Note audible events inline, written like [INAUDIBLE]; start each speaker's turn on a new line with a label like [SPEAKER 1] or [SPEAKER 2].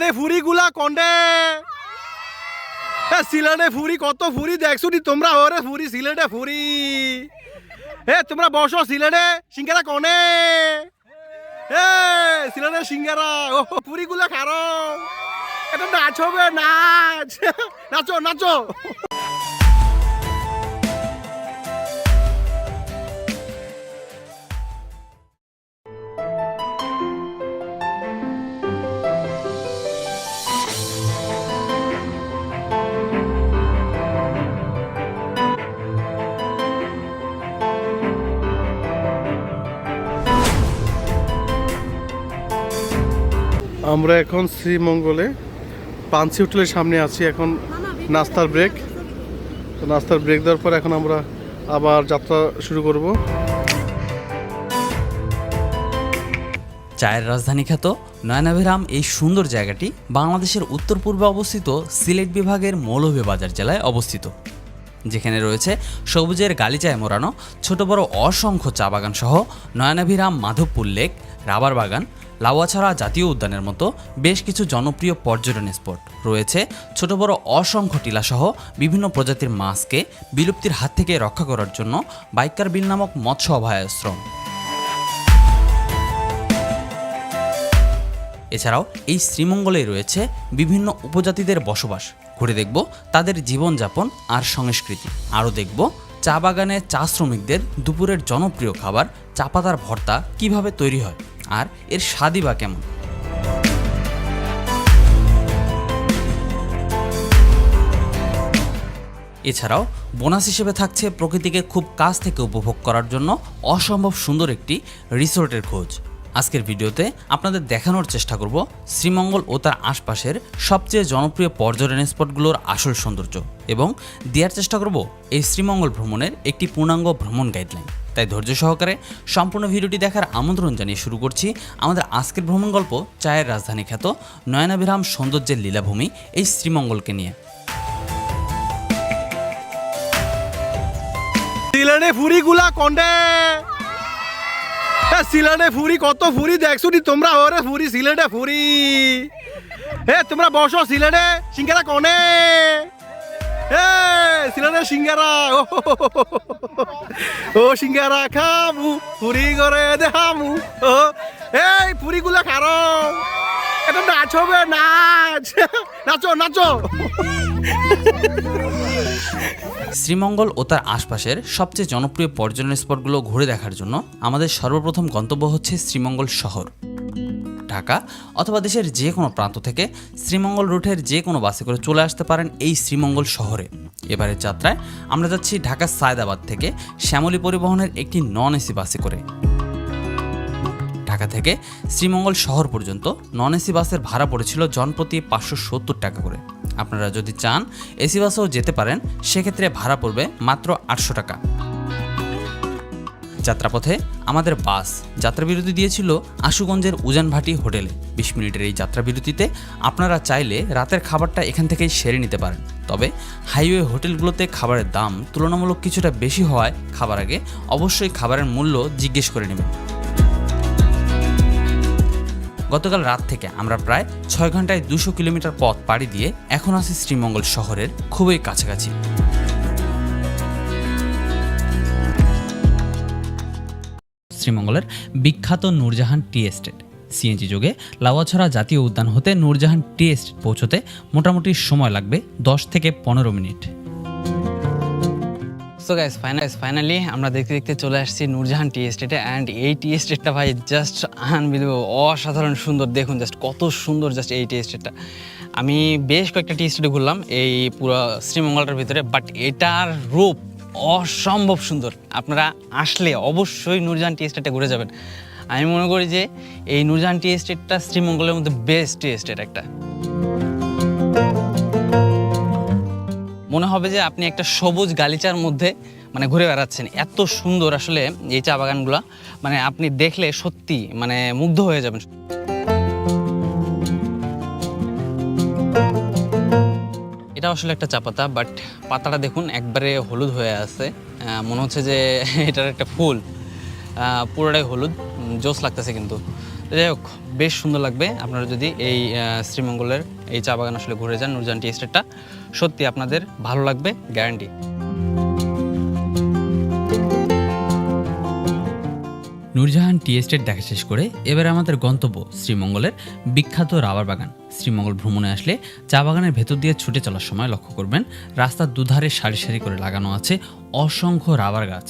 [SPEAKER 1] সিলানে ফুরি গুলা কন্ডে? এ, সিলানে ফুরি, কত ফুরি দেখছ নি তোমরা? ওরে ফুরি সিলেটে ফুরি। এ, তোমরা বসো সিলেটে সিঙ্গারা কনে? এ সিলেটে সিঙ্গারা। ও ফুরি গুলা খারো। এটা নাচ হবে নাচ। নাচো নাচো। আমরা এখন শ্রীমঙ্গলে পানসি হোটেলের সামনে আছি, এখন নাস্তার ব্রেক তো নাস্তার ব্রেক দেওয়ার পর এখন আমরা আবার যাত্রা শুরু করব।
[SPEAKER 2] চায়ের রাজধানী খ্যাত নয়নাভিরাম এই সুন্দর জায়গাটি বাংলাদেশের উত্তর পূর্বে অবস্থিত সিলেট বিভাগের মৌলভীবাজার জেলায় অবস্থিত, যেখানে রয়েছে সবুজের গালিচায় মোড়ানো ছোট বড় অসংখ্য চা বাগান সহ নয়নাভিরাম, মাধবপুর লেক, রাবার বাগান লাউয়াছড়া জাতীয় উদ্যানের মতো বেশ কিছু জনপ্রিয় পর্যটন স্পট রয়েছে। ছোট বড় অসংখ্য টিলাসহ বিভিন্ন প্রজাতির মাছকে বিলুপ্তির হাত থেকে রক্ষা করার জন্য বাইকার বিল নামক মৎস্য অভয়াশ্রম। এছাড়াও এই শ্রীমঙ্গলে রয়েছে বিভিন্ন উপজাতিদের বসবাস। ঘুরে দেখব তাদের জীবনযাপন আর সংস্কৃতি। আরও দেখব চা বাগানে চা শ্রমিকদের দুপুরের জনপ্রিয় খাবার, চা পাতার ভর্তা কীভাবে তৈরি হয়। আর এর স্বাদই বা কেমন? এছাড়াও বোনাস হিসেবে থাকছে প্রকৃতিকে খুব কাছ থেকে উপভোগ করার জন্য অসম্ভব সুন্দর একটি রিসোর্টের খোঁজ। আজকের ভিডিওতে আপনাদের দেখানোর চেষ্টা করব শ্রীমঙ্গল ও তার আশপাশের সবচেয়ে জনপ্রিয় পর্যটন স্পটগুলোর আসল সৌন্দর্য এবং দেওয়ার চেষ্টা করব এই শ্রীমঙ্গল ভ্রমণের একটি পূর্ণাঙ্গ ভ্রমণ গাইডলাইন তাই ধৈর্য সহকারে সম্পূর্ণ ভিডিওটি দেখার আমন্ত্রণ জানিয়ে শুরু করছি আমাদের আজকের ভ্রমণ গল্প চায়ের রাজধানী খ্যাত নয়নাবিরাম সৌন্দর্যের লীলাভূমি এই শ্রীমঙ্গলকে নিয়ে।
[SPEAKER 1] সিলেটে ফুরি গুলা কন্ডে। এ সিলেটে ফুরি, কত ফুরি দেখছ নি তোমরা? ওরে ফুরি সিলেটে ফুরি। এ তোমরা বসো সিলেটে সিঙ্গারা কনে সিলেটে সিঙ্গারা? ও সিঙ্গারা খামু ফুরি করে দেখামু ও, এই ফুরি গুলা খারো। এটা নাচ হবে, নাচ। নাচো নাচো।
[SPEAKER 2] শ্রীমঙ্গল ও তার আশপাশের সবচেয়ে জনপ্রিয় পর্যটন স্পটগুলো ঘুরে দেখার জন্য আমাদের সর্বপ্রথম গন্তব্য হচ্ছে শ্রীমঙ্গল শহর। ঢাকা অথবা দেশের যে কোনো প্রান্ত থেকে শ্রীমঙ্গল রুটের যে কোনো বাসে করে চলে আসতে পারেন এই শ্রীমঙ্গল শহরে। এবারের যাত্রায় আমরা যাচ্ছি ঢাকা সায়দাবাদ থেকে শ্যামলী পরিবহনের একটি নন এসি বাসে করে। ঢাকা থেকে শ্রীমঙ্গল শহর পর্যন্ত নন এসি বাসের ভাড়া পড়েছিল জনপ্রতি পাঁচশো সত্তর টাকা করে। আপনারা যদি চান এসি বাসেও যেতে পারেন, সেক্ষেত্রে ভাড়া পড়বে মাত্র আটশো টাকা। যাত্রাপথে আমাদের বাস যাত্রাবিরতি দিয়েছিল আশুগঞ্জের উজানভাটি হোটেলে। বিশ মিনিটের এই যাত্রাবিরতিতে আপনারা চাইলে রাতের খাবারটা এখান থেকেই সেরে নিতে পারেন। তবে হাইওয়ে হোটেলগুলোতে খাবারের দাম তুলনামূলক কিছুটা বেশি হওয়ায় খাবার আগে অবশ্যই খাবারের মূল্য জিজ্ঞেস করে নেবেন। গতকাল রাত থেকে আমরা প্রায় ছয় ঘন্টায় দুশো কিলোমিটার পথ পাড়ি দিয়ে এখন আছি শ্রীমঙ্গল শহরের খুবই কাছাকাছি। শ্রীমঙ্গলের বিখ্যাত নূরজাহান টি এস্টেট। সিএনজি যোগে লাওয়াছড়া জাতীয় উদ্যান হতে নূরজাহান টি এস্টেট পৌঁছতে মোটামুটি সময় লাগবে দশ থেকে পনেরো minute. So guys final finally আমরা দেখতে দেখতে চলে আসছি নূরজাহান টি এস্টেটে অ্যান্ড এই টি এস্টেটটা ভাই জাস্ট আনবিলিভেবল অসাধারণ সুন্দর। দেখুন জাস্ট কত সুন্দর জাস্ট এই টি এস্টেটটা। আমি বেশ কয়েকটা টি এস্টেটে ঘুরলাম, এই পুরো শ্রীমঙ্গলটার ভিতরে বাট এটার রূপ অসম্ভব সুন্দর। আপনারা আসলে অবশ্যই নূরজাহান টি এস্টেটে ঘুরে যাবেন। আমি মনে করি যে এই নূরজাহান টি এস্টেটটা শ্রীমঙ্গলের মধ্যে বেস্ট টি এস্টেট একটা। মনে হবে যে আপনি একটা সবুজ গালিচার মধ্যে মানে ঘুরে বেড়াচ্ছেন। এত সুন্দর আসলে এই চা বাগানগুলো। মানে আপনি দেখলে সত্যি মানে মুগ্ধ হয়ে যাবেন। এটা আসলে একটা চা পাতা বাট পাতাটা দেখুন একবারে হলুদ হয়ে আছে। মনে হচ্ছে যে [LAUGHS] এটার একটা ফুল। পুরোটাই হলুদ জোস লাগতেছে কিন্তু। যাই হোক, বেশ সুন্দর লাগবে। আপনারা যদি এই শ্রীমঙ্গলের এই চা বাগান আসলে ঘুরে যান, নুরজান টি এস্টেটটা, সত্যি আপনাদের ভালো লাগবে গ্যারান্টি নূরজাহান টি এস্টেট দেখা শেষ করে এবার আমাদের গন্তব্য শ্রীমঙ্গলের বিখ্যাত রাবার বাগান। শ্রীমঙ্গল ভ্রমণে আসলে চা বাগানের ভেতর দিয়ে ছুটে চলার সময় লক্ষ্য করবেন রাস্তার দুধারে সারি সারি করে লাগানো আছে অসংখ্য রাবার গাছ।